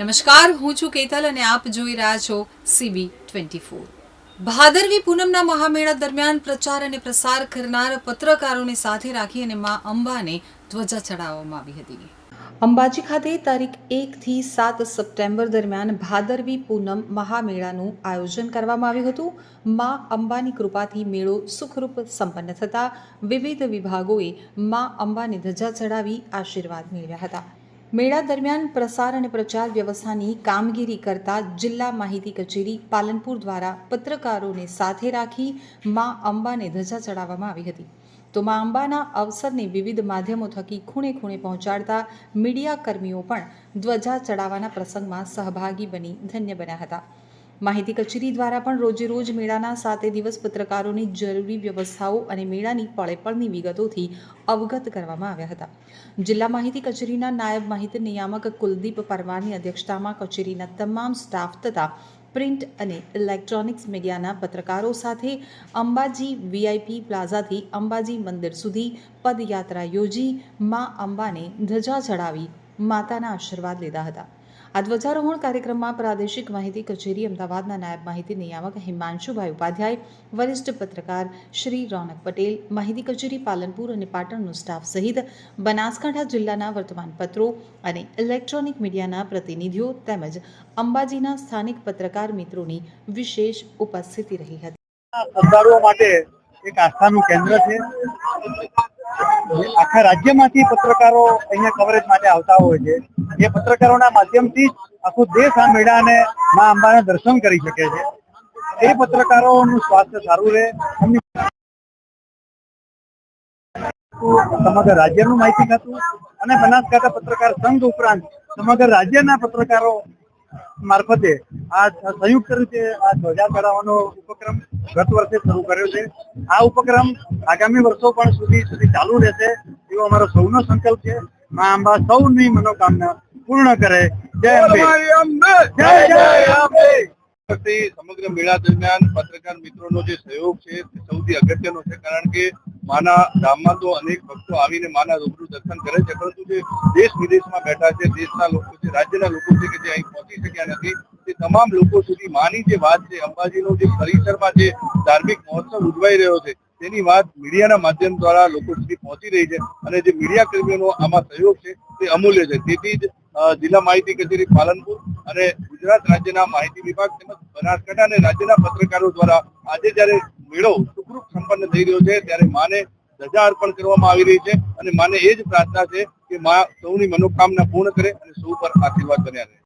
નમસ્કાર, હું છું કેતલ અને આપ જોઈ રહ્યા છો સીબી ટ્વેન્ટી ફોર ભાદરવી પૂનમના મહામેળા દરમિયાન પ્રચાર અને પ્રસાર કરનાર પત્રકારોને સાથે રાખી અને મા અંબાને ધ્વજા ચડાવવામાં આવી હતી. અંબાજી ખાતે તારીખ એકથી સાત સપ્ટેમ્બર દરમિયાન ભાદરવી પૂનમ મહામેળાનું આયોજન કરવામાં આવ્યું હતું. મા અંબાની કૃપાથી મેળો સુખરૂપ સંપન્ન થતા વિવિધ વિભાગોએ મા અંબાને ધજા ચડાવી આશીર્વાદ મેળવ્યા હતા. મેળા દરમિયાન પ્રસાર અને પ્રચાર વ્યવસ્થાની કામગીરી કરતા જિલ્લા માહિતી કચેરી પાલનપુર દ્વારા પત્રકારોને સાથે રાખી મા અંબાને ધજા ચડાવવામાં આવી હતી. તો મા અંબાના અવસરને વિવિધ માધ્યમો થકી ખૂણે ખૂણે પહોંચાડતા મીડિયા કર્મીઓ પણ ધ્વજા ચડાવવાના પ્રસંગમાં સહભાગી બની ધન્ય બન્યા હતા. માહિતી કચેરી દ્વારા પણ રોજેરોજ મેળાના સાતે દિવસ પત્રકારોની જરૂરી વ્યવસ્થાઓ અને મેળાની પળેપળની વિગતોથી અવગત કરવામાં આવ્યા હતા. જિલ્લા માહિતી કચેરીના નાયબ માહિતી નિયામક કુલદીપ પરમારની અધ્યક્ષતામાં કચેરીના તમામ સ્ટાફ તથા પ્રિન્ટ અને ઇલેક્ટ્રોનિક્સ મીડિયાના પત્રકારો સાથે અંબાજી વીઆઈપી પ્લાઝાથી અંબાજી મંદિર સુધી પદયાત્રા યોજી મા અંબાને ધજા ચડાવી માતાના આશીર્વાદ લીધા હતા. આ ધ્વજારોહણ કાર્યક્રમમાં પ્રાદેશિક માહિતી કચેરી, અમદાવાદના નાયબ માહિતી નિયામક હિમાંશુભાઈ ઉપાધ્યાય, વરિષ્ઠ પત્રકાર શ્રી રોનક પટેલ, માહિતી કચેરી પાલનપુર અને પાટણનો સ્ટાફ સહિત બનાસકાંઠા જિલ્લાના વર્તમાનપત્રો અને ઇલેક્ટ્રોનિક મીડિયાના પ્રતિનિધિઓ તેમજ અંબાજીના સ્થાનિક પત્રકાર મિત્રોની વિશેષ ઉપસ્થિતિ રહી હતી. માટે એક આસ્થાનું કેન્દ્ર છે. આખા રાજ્યમાંથી પત્રકારો અહીંયા કવરેજ માટે આવતા હોય છે. એ પત્રકારોના માધ્યમથી આખો દેશ આ મેળાને મા અંબાના દર્શન કરી શકે છે. એ પત્રકારોનું સ્વાસ્થ્ય સારું રહે. સમગ્ર રાજ્યનું માહિતી ખાતું અને બનાસકાંઠા પત્રકાર સંઘ ઉપરાંત સમગ્ર રાજ્યના પત્રકારો મારફતે આ સંયુક્ત રીતે આ ધ્વજા ચડાવવાનો ઉપક્રમ ગત વર્ષે શરૂ કર્યો છે. આ ઉપક્રમ આગામી વર્ષો પણ સુધી સુધી ચાલુ રહેશે એવો અમારો સૌનો સંકલ્પ છે. મા અંબા સૌની મનોકામના પૂર્ણ કરે. જય અંબે. જય જય અંબે. સમગ્ર મેળા દરમિયાન પત્રકાર મિત્રોનો જે સહયોગ છે તે સૌથી અગત્યનો છે કારણ કે માના ધામમાં તો અનેક ભક્તો આવીને માના રૂબરૂ દર્શન કરે છે પરંતુ જે દેશ વિદેશમાં બેઠા છે દેશના લોકો છે રાજ્યના લોકો છે કે જે અહીં પહોંચી શક્યા નથી તે તમામ લોકો સુધી માની જે વાત છે અંબાજીનો જે પરિસરમાં જે ધાર્મિક મહોત્સવ ઉજવાઈ રહ્યો છે તેની વાત મીડિયાના માધ્યમ દ્વારા લોકો સુધી પહોંચી રહી છે અને જે મીડિયા કર્મીઓનો આમાં સહયોગ છે, તે અમૂલ્ય છે. તેથી જ જિલ્લા માહિતી કચેરી પાલનપુર અને ગુજરાત રાજ્યના માહિતી વિભાગ તેમજ બનાસકાંઠા અને રાજ્યના પત્રકારો દ્વારા આજે જ્યારે મેળો સુખરૂપ સંપન્ન થઈ રહ્યો છે, ત્યારે માને ધજા અર્પણ કરવામાં આવી રહી છે અને માને એ જ પ્રાર્થના છે કે મા સૌની મનોકામના પૂર્ણ કરે અને સૌ પર આશીર્વાદ બન્યા રહે.